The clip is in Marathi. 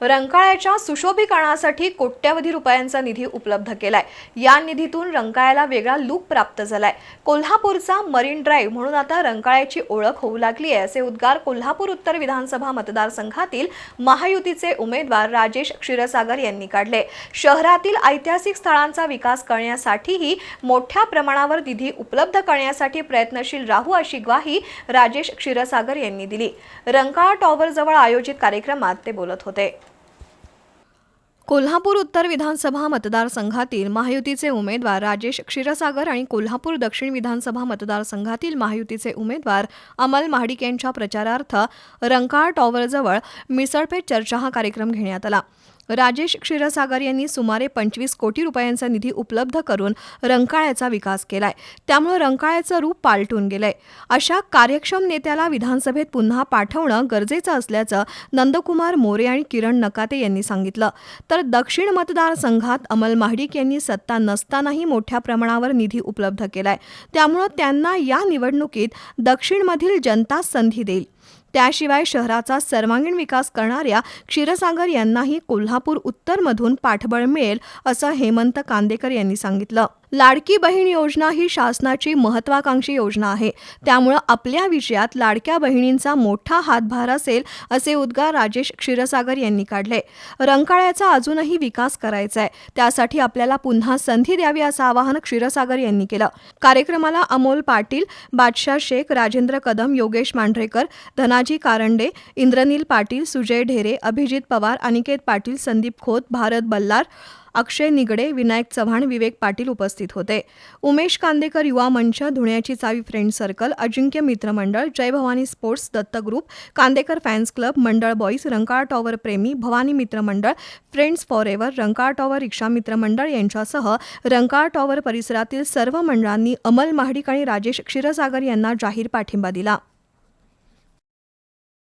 रंकाळ्याच्या सुशोभीकरणासाठी कोट्यवधी रुपयांचा निधी उपलब्ध केलाय. या निधीतून रंकाळ्याला वेगळा लूक प्राप्त झालाय. कोल्हापूरचा मरीन ड्राईव्ह म्हणून आता रंकाळ्याची ओळख होऊ लागली आहे असे उद्गार कोल्हापूर उत्तर विधानसभा मतदारसंघातील महायुतीचे उमेदवार राजेश क्षीरसागर यांनी काढले. शहरातील ऐतिहासिक स्थळांचा विकास करण्यासाठीही मोठ्या प्रमाणावर निधी उपलब्ध करण्यासाठी प्रयत्नशील राहू अशी ग्वाही राजेश क्षीरसागर यांनी दिली. रंकाळा टॉवरजवळ आयोजित कार्यक्रमात ते बोलत होते. कोल्हापूर उत्तर विधानसभा मतदारसंघातील महायुतीचे उमेदवार राजेश क्षीरसागर आणि कोल्हापूर दक्षिण विधानसभा मतदारसंघातील महायुतीचे उमेदवार अमल महाडिक यांच्या प्रचारार्थ रंकाळ टॉवरजवळ मिसळपेट चर्चा हा कार्यक्रम घेण्यात आला. राजेश क्षीरसागर यांनी सुमारे पंचवीस कोटी रुपयांचा निधी उपलब्ध करून रंकाळ्याचा विकास केलाय. त्यामुळे रंकाळ्याचं रूप पालटून गेलंय. अशा कार्यक्षम नेत्याला विधानसभेत पुन्हा पाठवणं गरजेचं असल्याचं नंदकुमार मोरे आणि किरण नकाते यांनी सांगितलं. तर दक्षिण मतदारसंघात अमल महाडिक यांनी सत्ता नसतानाही मोठ्या प्रमाणावर निधी उपलब्ध केलाय. त्यामुळं त्यांना या निवडणुकीत दक्षिणमधील जनता संधी देईल. त्याशिवाय शहराचा सर्वांगीण विकास करणाऱ्या क्षीरसागर यांनाही कोल्हापूर उत्तरमधून पाठबळ मिळेल असं हेमंत कांदेकर यांनी सांगितलं. लाडकी बहीण योजना ही शासनाची महत्वाकांक्षी योजना आहे. त्यामुळं आपल्या विषयात लाडक्या बहिणींचा मोठा हातभार असेल असे उद्गार राजेश क्षीरसागर यांनी काढले. रंकाळ्याचा अजूनही विकास करायचा आहे. त्यासाठी आपल्याला पुन्हा संधी द्यावी असं आवाहन क्षीरसागर यांनी केलं. कार्यक्रमाला अमोल पाटील बादशाह शेख राजेंद्र कदम योगेश मांढरेकर धनाजी कारंडे इंद्रनील पाटील सुजय ढेरे अभिजित पवार अनिकेत पाटील संदीप खोत भारत बल्लार अक्षय निगडे विनायक चव्हाण विवेक पाटील उपस्थित होते. उमेश कांदेकर युवा मंच धुण्याची चावी फ्रेंड सर्कल अजिंक्य मित्रमंडळ Jai Bhavani sports Datta group Kandekar fans club मंडळ बॉईज रंकाळ टॉवर प्रेमी भवानी मित्रमंडळ friends forever Rankala tower rickshaw मित्रमंडळ यांच्यासह रंकाळ टॉवर परिसरातील सर्व मंडळांनी अमल महाडिक आणि राजेश क्षीरसागर यांना जाहीर पाठिंबा दिला.